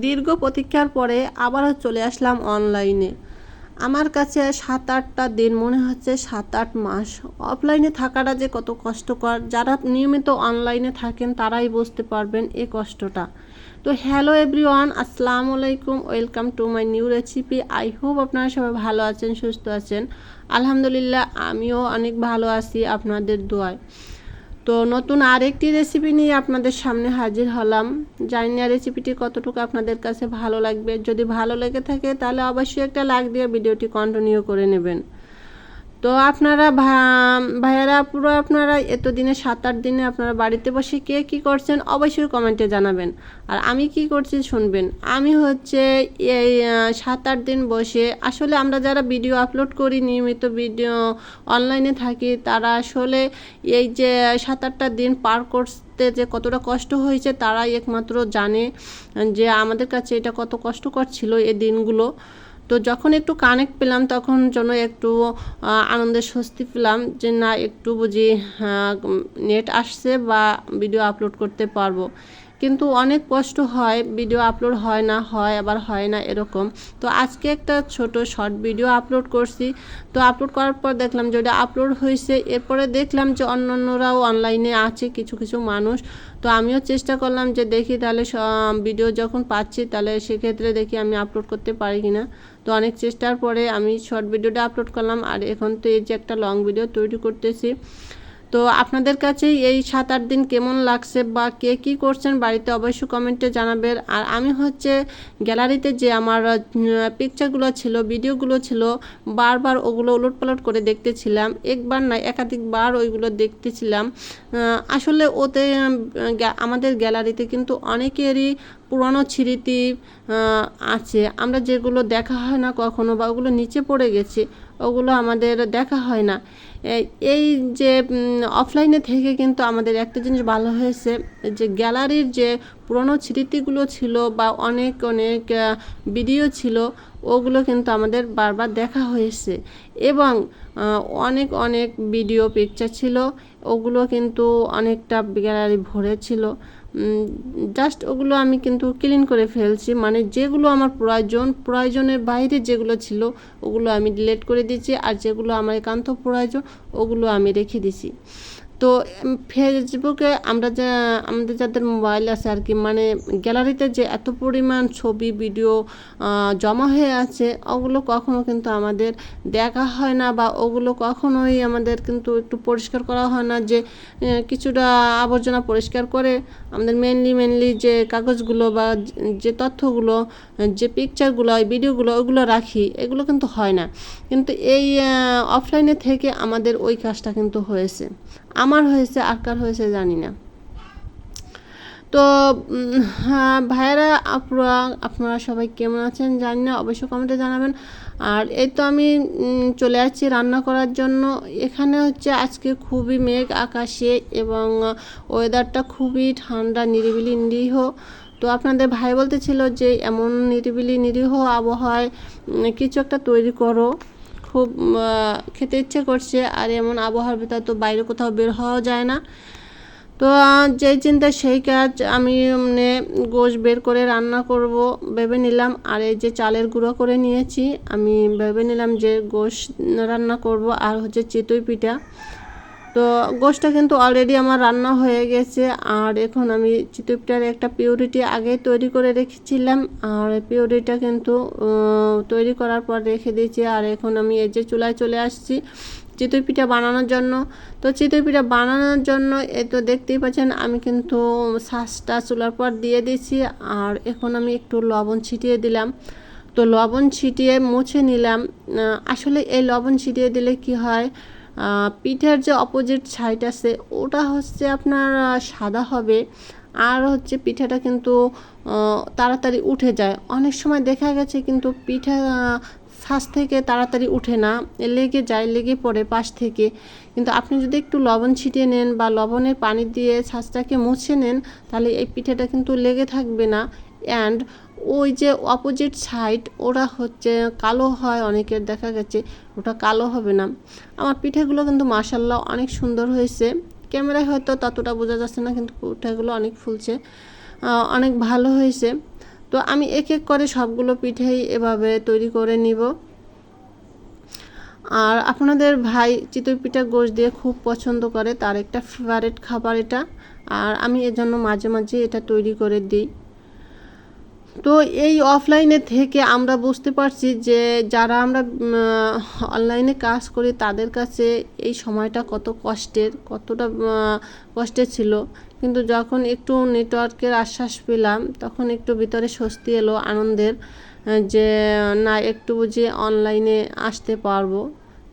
দীর্ঘ প্রতীক্ষার পরে আবারও চলে আসলাম অনলাইনে। আমার কাছে সাত আটটা দিন, মনে হচ্ছে সাত আট মাস। অফলাইনে থাকাটা যে কত কষ্টকর। যারা নিয়মিত অনলাইনে থাকেন, তারাই বুঝতে পারবেন এই কষ্টটা। তো হ্যালো এভরিওয়ান, আসসালামু আলাইকুম। Welcome to my new recipe. I hope আপনারা সবাই ভালো আছেন, সুস্থ আছেন। আলহামদুলিল্লাহ, আমিও অনেক ভালো আছি আপনাদের দোয়ায়। তো নতুন আরেকটি রেসিপি নিয়ে আপনাদের সামনে হাজির হলাম। জানি না রেসিপিটি কতটুকু আপনাদের কাছে ভালো লাগবে। যদি ভালো লেগে থাকে তাহলে অবশ্যই একটা লাইক দিয়ে ভিডিওটি কন্টিনিউ করে নেবেন। তো আপনারা ভাইয়ারা পুরো আপনারা এতদিনে সাত আট দিনে আপনারা বাড়িতে বসে কে কী করছেন অবশ্যই কমেন্টে জানাবেন। আর আমি কি করছি শুনবেন। আমি হচ্ছে এই সাত আট দিন বসে আসলে আমরা যারা ভিডিও আপলোড করি, নিয়মিত ভিডিও অনলাইনে থাকি, তারা আসলে এই যে সাত আটটা দিন পার করতে যে কতটা কষ্ট হয়েছে, তারাই একমাত্র জানে যে আমাদের কাছে এটা কত কষ্টকর ছিল এই দিনগুলো। তো যখন একটু কানেক্ট পেলাম, তখন যেন একটু আনন্দের স্বস্তি পেলাম যে না, একটু বুঝি নেট আসছে বা ভিডিও আপলোড করতে পারব। কিন্তু অনেক কষ্ট হয় ভিডিও আপলোড হয় না, হয় আবার হয় না এরকম। তো আজকে একটা ছোট শর্ট ভিডিও আপলোড করছি। তো আপলোড করার পর দেখলাম যে ওটা আপলোড হয়েছে। এরপরে দেখলাম যে অন্য অন্যরাও অনলাইনে আছে, কিছু কিছু মানুষ। তো আমিও চেষ্টা করলাম যে দেখি তাহলে ভিডিও যখন পাচ্ছি তাহলে সেক্ষেত্রে দেখি আমি আপলোড করতে পারি কিনা। তো অনেক চেষ্টার পরে আমি শর্ট ভিডিওটা আপলোড করলাম। আর এখন তো এই যে একটা লং ভিডিও তৈরি করতেছি। তো আপনাদের কাছে এই সাত আট দিন কেমন লাগছে বা কে কী করছেন বাড়িতে অবশ্যই কমেন্টে জানাবেন। আর আমি হচ্ছে গ্যালারিতে যে আমার পিকচারগুলো ছিল ভিডিওগুলো ছিল, বারবার ওগুলো উলট পালট করে দেখতেছিলাম। একবার না, একাধিকবার ওইগুলো দেখতেছিলাম। আসলে ওতে আমাদের গ্যালারিতে কিন্তু অনেকেরই পুরনো স্মৃতি আছে। আমরা যেগুলো দেখা হয় না কখনো বা ওগুলো নিচে পড়ে গেছে, ওগুলো আমাদের দেখা হয় না। এই- যে অফলাইনে থেকে কিন্তু আমাদের একটা জিনিস ভালো হয়েছে, যে গ্যালারির যে পুরনো স্মৃতিগুলো ছিল বা অনেক অনেক ভিডিও ছিল, ওগুলো কিন্তু আমাদের বারবার দেখা হয়েছে। এবং অনেক অনেক ভিডিও পিকচার ছিল, ওগুলো কিন্তু অনেকটা গ্যালারি ভরে ছিল। জাস্ট ওগুলো আমি কিন্তু ক্লিন করে ফেলছি। মানে যেগুলো আমার প্রয়োজন, প্রয়োজনের বাইরে যেগুলো ছিল, ওগুলো আমি ডিলেট করে দিয়েছি। আর যেগুলো আমার একান্ত প্রয়োজন, ওগুলো আমি রেখে দিছি তো ফেসবুকে আমরা যা, আমাদের যাদের মোবাইল আছে আর কি মানে গ্যালারিতে যে এত পরিমাণ ছবি, ভিডিও জমা হয়ে আছে, ওগুলো কখনো কিন্তু আমাদের দেখা হয় না বা ওগুলো কখনোই আমাদের কিন্তু একটু পরিষ্কার করা হয় না যে কিছুটা আবর্জনা পরিষ্কার করে আমাদের মেনলি মেনলি যে কাগজগুলো বা যে তথ্যগুলো, যে পিকচারগুলো ভিডিওগুলো ওগুলো রাখি, এগুলো কিন্তু হয় না। কিন্তু এই অফলাইনে থেকে আমাদের ওই কাজটা কিন্তু হয়েছে। আমার হয়েছে, আর কার হয়েছে জানি না। তো হ্যাঁ ভাইয়েরা আপনারা আপনারা সবাই কেমন আছেন জানি না, অবশ্যই কমেন্টে জানাবেন। আর এই তো আমি চলে আসছি রান্না করার জন্য। এখানে হচ্ছে আজকে খুবই মেঘ আকাশে এবং ওয়েদারটা খুবই ঠান্ডা, নিরিবিলি, নিরীহ। তো আপনাদের ভাই বলতেছিল যে, এমন নিরিবিলি, নিরীহ আবহাওয়ায় কিছু একটা তৈরি করো। খুব খেতে ইচ্ছে করছে, আর এমন আবহাওয়ার ভিতর তো বাইরে কোথাও বের হওয়াও যায় না। তো যেই চিন্তা সেই কাজ আমি মানে গোশ বের করে রান্না করব ভেবে নিলাম। আর এই যে চালের গুঁড়ো করে নিয়েছি, আমি ভেবে নিলাম যে গোশ রান্না করব। আর হচ্ছে চিতই পিঠা। তো গোশটা কিন্তু অলরেডি আমার রান্না হয়ে গেছে। আর এখন আমি চিতই পিঠার একটা পিউরিটি আগে তৈরি করে রেখেছিলাম। আর পিউরিটা কিন্তু তৈরি করার পর রেখে দিয়েছি। আর এখন আমি এই যে চুলায় চলে আসছি চিতই পিঠা বানানোর জন্য। তো চিতই পিঠা বানানোর জন্য এ তো দেখতেই পাচ্ছেন, আমি কিন্তু শ্বাসটা চুলার পর দিয়ে দিয়েছি। আর এখন আমি একটু লবণ ছিটিয়ে দিলাম। তো লবণ ছিটিয়ে মুছে নিলাম। আসলে এই লবণ ছিটিয়ে দিলে কি হয় পিঠার যে অপোজিট সাইড আছে, ওটা হচ্ছে আপনার সাদা হবে। আর হচ্ছে পিঠাটা কিন্তু তাড়াতাড়ি উঠে যায়। অনেক সময় দেখা গেছে কিন্তু পিঠা শ্বাস থেকে তাড়াতাড়ি উঠে না। লেগে যায়, লেগে পড়ে পাশ থেকে। কিন্তু আপনি যদি একটু লবণ ছিটিয়ে নেন বা লবণের পানি দিয়ে শ্বাসটাকে মুছে নেন, তাহলে এই পিঠাটা কিন্তু লেগে থাকবে না। অ্যান্ড ওই যে অপোজিট সাইড ওরা হচ্ছে কালো হয়, অনেকের দেখা গেছে, ওটা কালো হবে না। আমার পিঠেগুলো কিন্তু মাসাল্লাহ অনেক সুন্দর হয়েছে। ক্যামেরায় হয়তো ততটা বোঝা যাচ্ছে না, কিন্তু পিঠাগুলো অনেক ফুলছে অনেক ভালো হয়েছে। তো আমি এক এক করে সবগুলো পিঠেই এভাবে তৈরি করে নিব। আর আপনাদের ভাই চিতই পিঠা গোশ দিয়ে খুব পছন্দ করে, তার একটা ফেভারেট খাবার এটা। আর আমি এজন্য মাঝে মাঝে এটা তৈরি করে দিই। তো এই অফলাইনে থেকে আমরা বুঝতে পারছি যে যারা আমরা অনলাইনে কাজ করি, তাদের কাছে এই সময়টা কত কষ্টের, কতটা কষ্টের ছিল। কিন্তু যখন একটু নেটওয়ার্কের আশ্বাস পেলাম, তখন একটু ভিতরে স্বস্তি এলো, আনন্দের যে না, একটু বুঝি অনলাইনে আসতে পারব।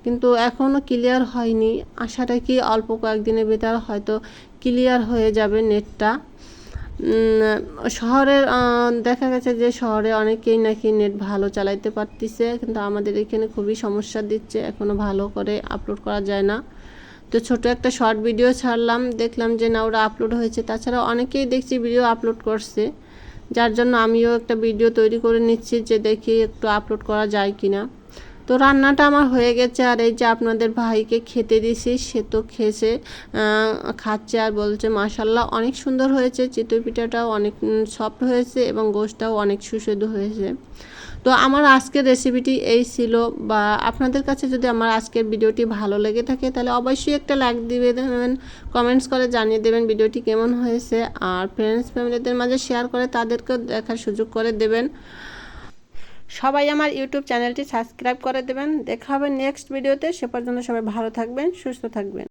কিন্তু এখনও ক্লিয়ার হয়নি। আশাটা কি অল্প কয়েকদিনের ভিতর হয়তো ক্লিয়ার হয়ে যাবে নেটটা শহরের দেখা গেছে যে শহরে অনেকেই নাকি নেট ভালো চালাইতে পারতেছে, কিন্তু আমাদের এখানে খুবই সমস্যা দিচ্ছে, এখনও ভালো করে আপলোড করা যায় না। তো ছোট একটা শর্ট ভিডিও ছাড়লাম, দেখলাম যে না, ওরা আপলোড হয়েছে। তাছাড়া অনেকেই দেখছি ভিডিও আপলোড করছে, যার জন্য আমিও একটা ভিডিও তৈরি করে নিচ্ছি যে দেখি একটু আপলোড করা যায় কিনা। তো রান্নাটা আমার হয়ে গেছে আর এই যে আপনাদের ভাইকে খেতে দিছি, সে তো খেয়েছে খাচ্ছে আর বলছে মাশাল্লাহ অনেক সুন্দর হয়েছে, চিতই পিঠাটাও অনেক সফট হয়েছে এবং গোশটাও অনেক সুস্বাদু হয়েছে। তো আমার আজকের রেসিপিটি এই ছিল বা আপনাদের কাছে যদি আমার আজকের ভিডিওটি ভালো লেগে থাকে, তাহলে অবশ্যই একটা লাইক দিয়ে দেবেন কমেন্টস করে জানিয়ে দেবেন ভিডিওটি কেমন হয়েছে। আর ফ্রেন্ডস ফ্যামিলিদের মাঝে শেয়ার করে তাদেরকেও দেখার সুযোগ করে দেবেন। সবাই আমার ইউটিউব চ্যানেলটি সাবস্ক্রাইব করে দেবেন। দেখা হবে নেক্সট ভিডিওতে সে পর্যন্ত সবাই ভালো থাকবেন, সুস্থ থাকবেন।